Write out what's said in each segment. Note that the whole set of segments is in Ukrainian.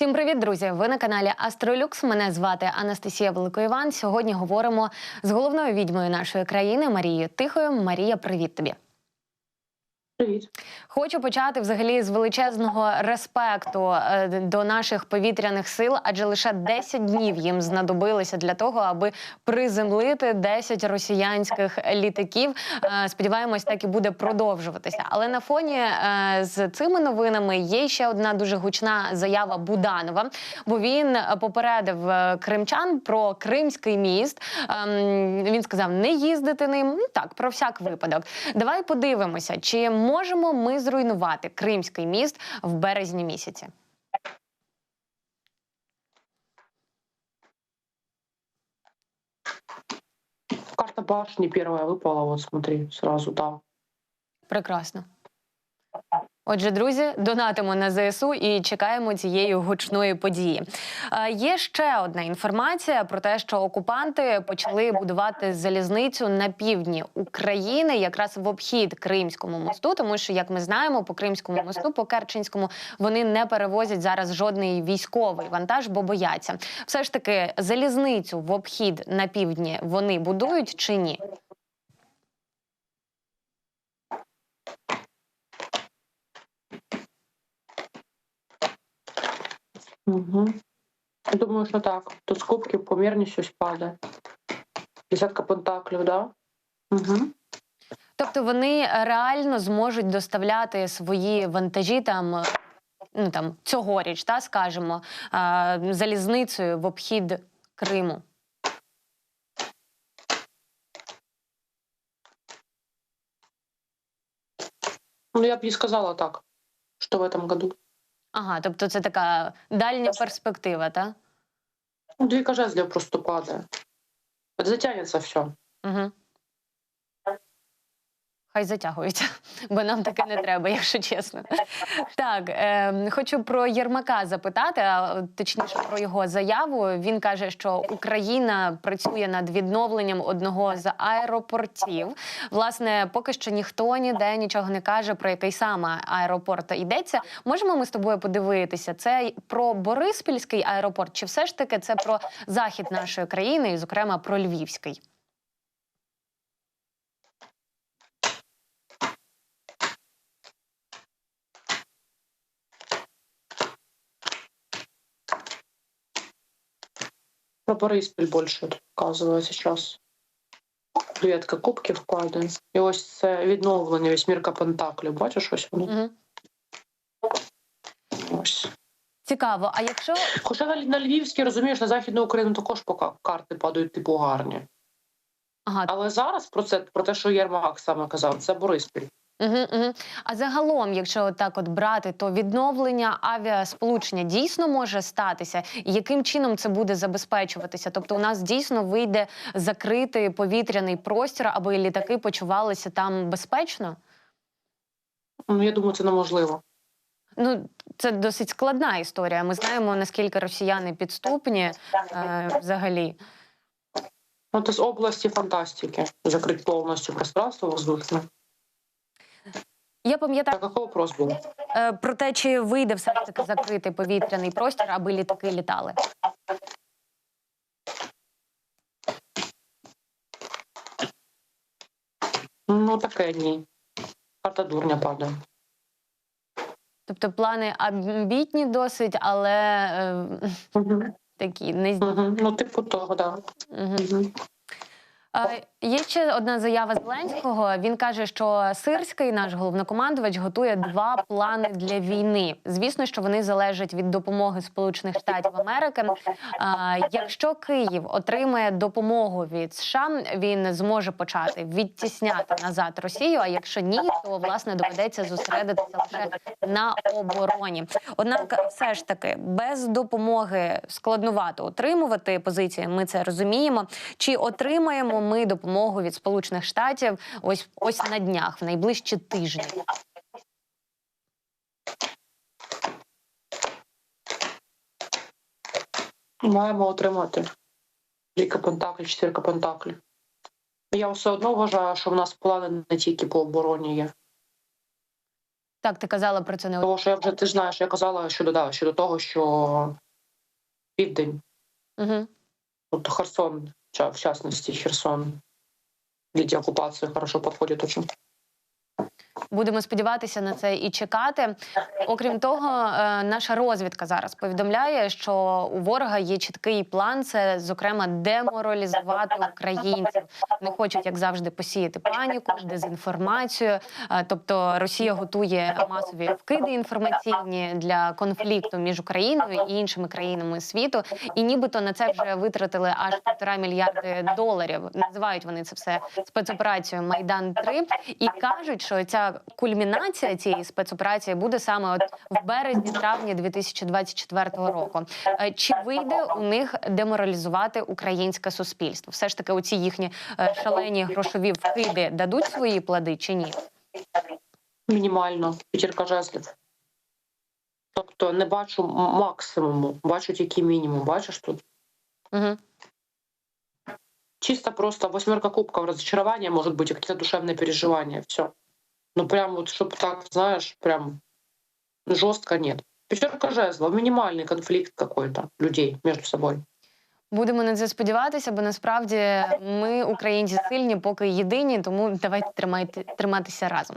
Всім привіт, друзі! Ви на каналі Астролюкс. Мене звати Анастасія Великоїван. Сьогодні говоримо з головною відьмою нашої країни Марією Тихою. Марія, привіт тобі. Привіт. Хочу почати взагалі з величезного респекту е, до наших повітряних сил, адже лише 10 днів їм знадобилося для того, аби приземлити 10 росіянських літаків. Е, Сподіваємось, так і буде продовжуватися. Але на фоні е, з цими новинами є ще одна дуже гучна заява Буданова, бо він попередив кримчан про Кримський міст. Ем, Він сказав не їздити ним. Ну так, про всяк випадок. Давай подивимося, чи можемо ми зруйнувати Кримський міст в березні місяці. Карта башни первая выпала, вот смотри, сразу, да. Прекрасно. Отже, друзі, донатимо на ЗСУ і чекаємо цієї гучної події. Е, є ще одна інформація про те, що окупанти почали будувати залізницю на півдні України, якраз в обхід Кримському мосту, тому що, як ми знаємо, по Кримському мосту, по Керченському, вони не перевозять зараз жодний військовий вантаж, бо бояться. Все ж таки, залізницю в обхід на півдні вони будують чи ні? Угу. Я думаю, що так. Тут з кубків помірність щось падає. Десятка пентаклів, да? Угу. Тобто вони реально зможуть доставляти свої вантажі там. Ну там цьогоріч, та скажімо, залізницею в обхід Криму. Ну, я б їй сказала так, що в этом году. Ага, тобто це така дальня перспектива, так? Ну, двійка для просто падає. Затягнеться все. Угу. Хай затягуються, бо нам таке не треба, якщо чесно. Так, е, хочу про Єрмака запитати, а точніше про його заяву. Він каже, що Україна працює над відновленням одного з аеропортів. Власне, поки що ніхто ніде нічого не каже про який саме аеропорт йдеться. Можемо ми з тобою подивитися, це про Бориспільський аеропорт, чи все ж таки це про захід нашої країни, і, зокрема, про Львівський? Про Бориспіль більше показує зараз. Дев'ятка кубків падає. І ось це відновлення вісьмірка пентаклів. Бачиш ось воно? Угу. Ось. Цікаво. А якщо Хоча на, на Львівській, розумієш, на Західну Україну також поки карти падають типу гарні. ага, Але зараз про це про те, що Єрмак саме казав, це Бориспіль. Угу, угу. А загалом, якщо так от брати, то відновлення авіасполучення дійсно може статися. І яким чином це буде забезпечуватися? Тобто, у нас дійсно вийде закритий повітряний простір, аби літаки почувалися там безпечно? Ну, я думаю, це неможливо. Ну, це досить складна історія. Ми знаємо наскільки росіяни підступні е, взагалі. Ну, це з області фантастики. Закрити повністю пространство воздушне. Я пам'ятаю Так, вопрос був? е, про те, чи вийде все ж таки закритий повітряний простір, аби літаки літали. Ну, таке ні. Карта дурня падає. Тобто плани амбітні досить, але е, Угу. такі не Угу. Ну, типу того, так. Да. Мгм. Угу. Є ще одна заява Зеленського. Він каже, що Сирський, наш головнокомандувач, готує два плани для війни. Звісно, що вони залежать від допомоги Сполучених Штатів Америки. А, Якщо Київ отримає допомогу від США, він зможе почати відтісняти назад Росію. А якщо ні, то власне доведеться зосередитися лише на обороні. Однак, все ж таки, без допомоги складнувато отримувати позиції. Ми це розуміємо. Чи отримаємо ми допомогу від Сполучених Штатів ось ось на днях, в найближчі тижні? Маємо отримати Трійка пентаклів, чотирка пентаклів. Я все одно вважаю, що в нас плани не тільки по обороні є. Так, ти казала про це не Тому що я вже ти знаєш, я казала щодо да, щодо того, що південь, угу. от Херсон, в частності Херсон, для деоккупации хорошо подходит очень. Будемо сподіватися на це і чекати. Окрім того, е, наша розвідка зараз повідомляє, що у ворога є чіткий план. Це зокрема деморалізувати українців. Не хочуть, як завжди, посіяти паніку, дезінформацію. Е, Тобто Росія готує масові вкиди інформаційні для конфлікту між Україною і іншими країнами світу. І нібито на це вже витратили аж півтора мільярди доларів. Називають вони це все спецоперацією Майдан 3 і кажуть, що ця кульмінація цієї спецоперації буде саме от в березні-травні 2024 року. Е, Чи вийде у них деморалізувати українське суспільство? Все ж таки, оці їхні е, шалені грошові вкиди дадуть свої плоди чи ні? Мінімально жезлів. Тобто не бачу максимуму, бачу тільки мінімум. Бачиш тут? Угу. Чисто просто восьмерка кубков, разочарование, может быть, и какие-то душевные переживания. Все. Ну, прям вот, чтобы так, знаешь, прям жестко нет. Пятерка жезлов, минимальный конфликт какой-то людей между собой. Будемо на це сподіватися, бо насправді ми, українці, сильні, поки єдині, тому давайте тримайте триматися разом.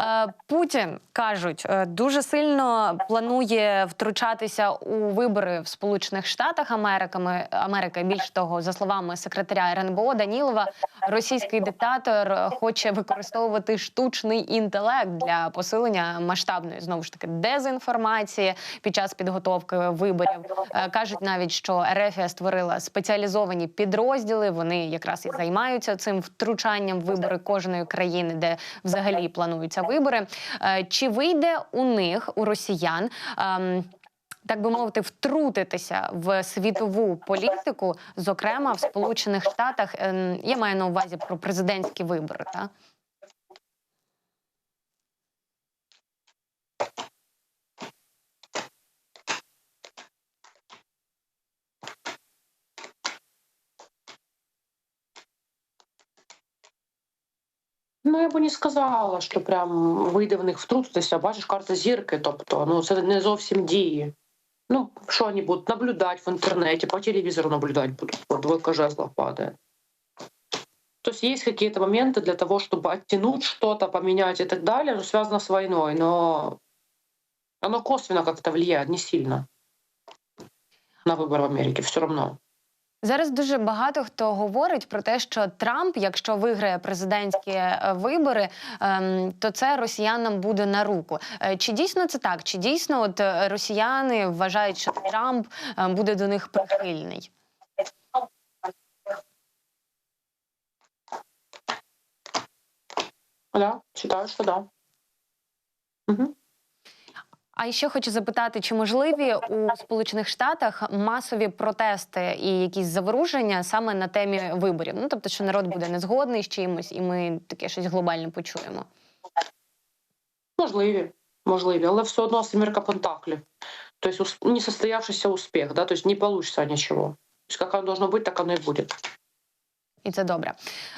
Е, Путін кажуть, е, дуже сильно планує втручатися у вибори в Сполучених Штатах Америки. Більш того, за словами секретаря РНБО Данілова, російський диктатор хоче використовувати штучний інтелект для посилення масштабної знову ж таки дезінформації під час підготовки виборів. Е, Кажуть навіть, що РФ створила спеціалізовані підрозділи. Вони якраз і займаються цим втручанням в вибори кожної країни, де взагалі плануються вибори. Е, Чи вийде у них у росіян? ем, Так би мовити, втрутитися в світову політику, зокрема в Сполучених Штатах. ем, Я маю на увазі про президентські вибори. Та? Ну, я би не сказала, що прям вийде в них втрутитися. Бачиш, карта зірки, тобто, ну це не зовсім дії. Ну, що вони будуть наблюдати в інтернеті, по телевізору наблюдати будуть, вот двойка жезлов падает. То есть есть какие-то моменты для того, чтобы оттянуть что-то, поменять и так далее, но связано с войной, но оно косвенно как-то влияет, не сильно на выбор в Америке, все равно. Зараз дуже багато хто говорить про те, що Трамп, якщо виграє президентські е, вибори, ем, то це росіянам буде на руку. Е, Чи дійсно це так? Чи дійсно от е, росіяни вважають, що Трамп буде до них прихильний? Да, считаю, что да. Мгм. А ще хочу запитати, чи можливі у Сполучених Штатах масові протести і якісь заворушення саме на темі виборів? Ну тобто, що народ буде незгодний з чимось, і ми таке щось глобальне почуємо. Можливі, можливі, але все одно семірка пентаклів. Тобто несостоявшийся успіх, да? тобто не получится нічого. Тобто, як оно должно бути, так оно і буде. І це добре.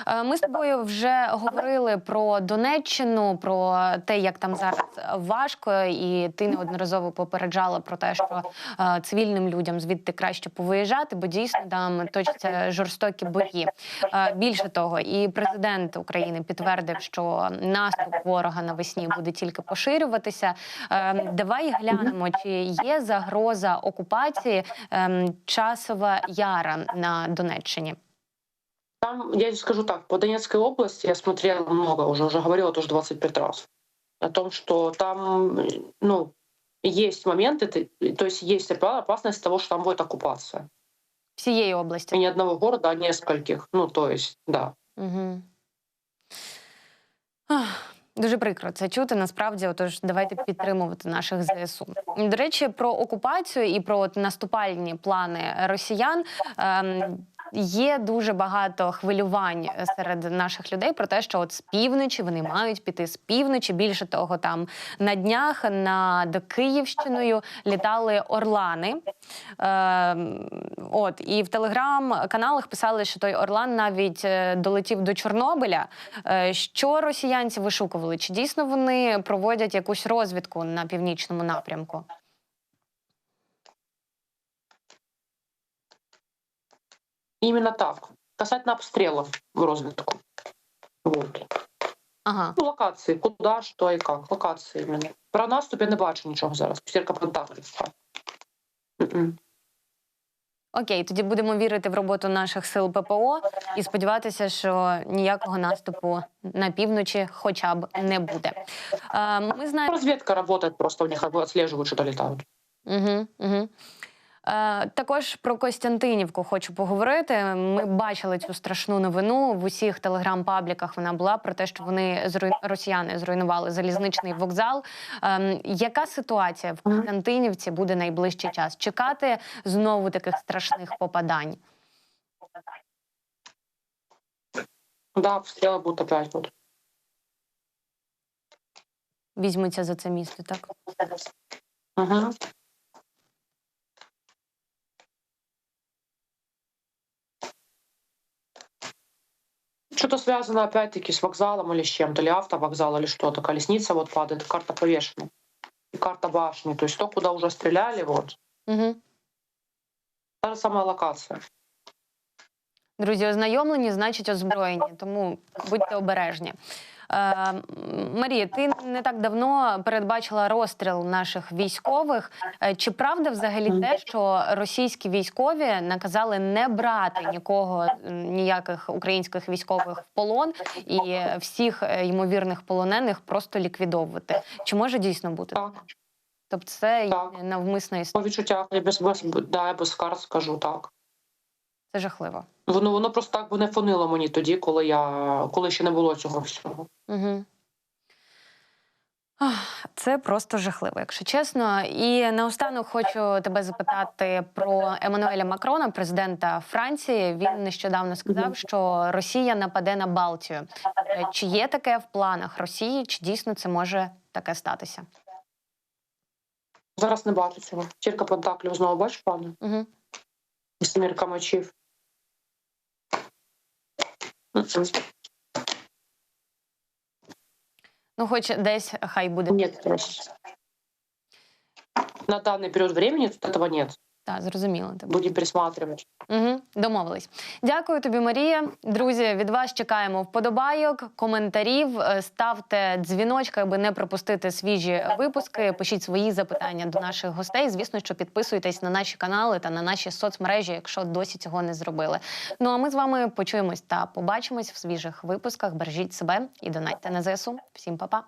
Е, Ми з тобою вже говорили про Донеччину, про те, як там зараз важко, і ти неодноразово попереджала про те, що е, цивільним людям звідти краще повиїжджати, бо дійсно там точаться жорстокі бої. Е, Більше того, і президент України підтвердив, що наступ ворога навесні буде тільки поширюватися. Давай глянемо, чи є загроза окупації ем, часова яра на Донеччині. Там, я скажу так, по Донецкой области я смотрела много уже, уже говорила тоже 25 раз о том, что там, ну, есть моменты, ты- то есть есть опасность того, что там будет оккупация. Всієї області. И не одного города, а нескольких. Ну, то есть, да. Угу. Дуже прикро це чути. Насправді, отож, давайте підтримувати наших ЗСУ. До речі, про окупацію і про наступальні плани росіян. Ем, є дуже багато хвилювань е, серед наших людей про те, що от з півночі вони мають піти з півночі. Більше того, там на днях над Київщиною літали орлани. Е, от і в телеграм-каналах писали, що той Орлан навіть е, долетів до Чорнобиля. Е, що росіянці вишукували? Чи дійсно вони проводять якусь розвідку на північному напрямку? Именно так. Касательно обстрелов в розвитку. Вот. Ага. Ну, локації, куди, що і як. Локації іменно. Про наступ я не бачу нічого зараз. П'ятірка пентаклів. Окей, тоді будемо вірити в роботу наших сил ППО і сподіватися, що ніякого наступу на півночі хоча б не буде. Е, Ми знаємо. Розвідка работает просто у них, отслеживают, що долітають. Угу, угу. Е, також про Костянтинівку хочу поговорити. Ми бачили цю страшну новину в усіх телеграм-пабліках. Вона була про те, що вони росіяни зруйнували залізничний вокзал. Ем, яка ситуація в Костянтинівці буде найближчий час? Чекати знову таких страшних попадань? Да, обстріли будуть опять. Вот. Візьмуться за це місто, так? Угу. Что-то связано опять-таки с вокзалом или с чем-то, или автовокзал, или что-то. Колесница вот падает, карта повешена. И карта башни. То есть то, куда уже стреляли, вот. Угу. Та же самая локация. Друзі, ознайомлені, значить озброєні, тому будьте обережні. Е, Марія, ти не так давно передбачила розстріл наших військових. Е, Чи правда взагалі те, що російські військові наказали не брати нікого, ніяких українських військових в полон і всіх е, ймовірних полонених просто ліквідовувати? Чи може дійсно бути? Тобто це навмисна по відчуттях, я без, без, да, я без карт скажу так. Це жахливо. Воно, воно просто так не фонило мені тоді, коли я коли ще не було цього всього. Угу. Це просто жахливо, якщо чесно. І наостанок хочу тебе запитати про Еммануеля Макрона, президента Франції. Він нещодавно сказав, що Росія нападе на Балтію. Е, Чи є таке в планах Росії? Чи дійсно це може таке статися? Зараз не бачу цього. Тільки пентаклів знову бачиш, пане? Угу. І Семірка мечів. Ну, хоч десь хай буде. Нет просто. На данный период времени этого нет. Так, зрозуміло. Типу. Будем пересматривать. Угу, домовились. Дякую тобі, Марія. Друзі, від вас чекаємо вподобайок, коментарів. Е, Ставте дзвіночки, аби не пропустити свіжі випуски. Пишіть свої запитання до наших гостей. Звісно, що підписуйтесь на наші канали та на наші соцмережі, якщо досі цього не зробили. Ну а ми з вами почуємось та побачимось в свіжих випусках. Бережіть себе і донайте на ЗСУ. Всім па-па!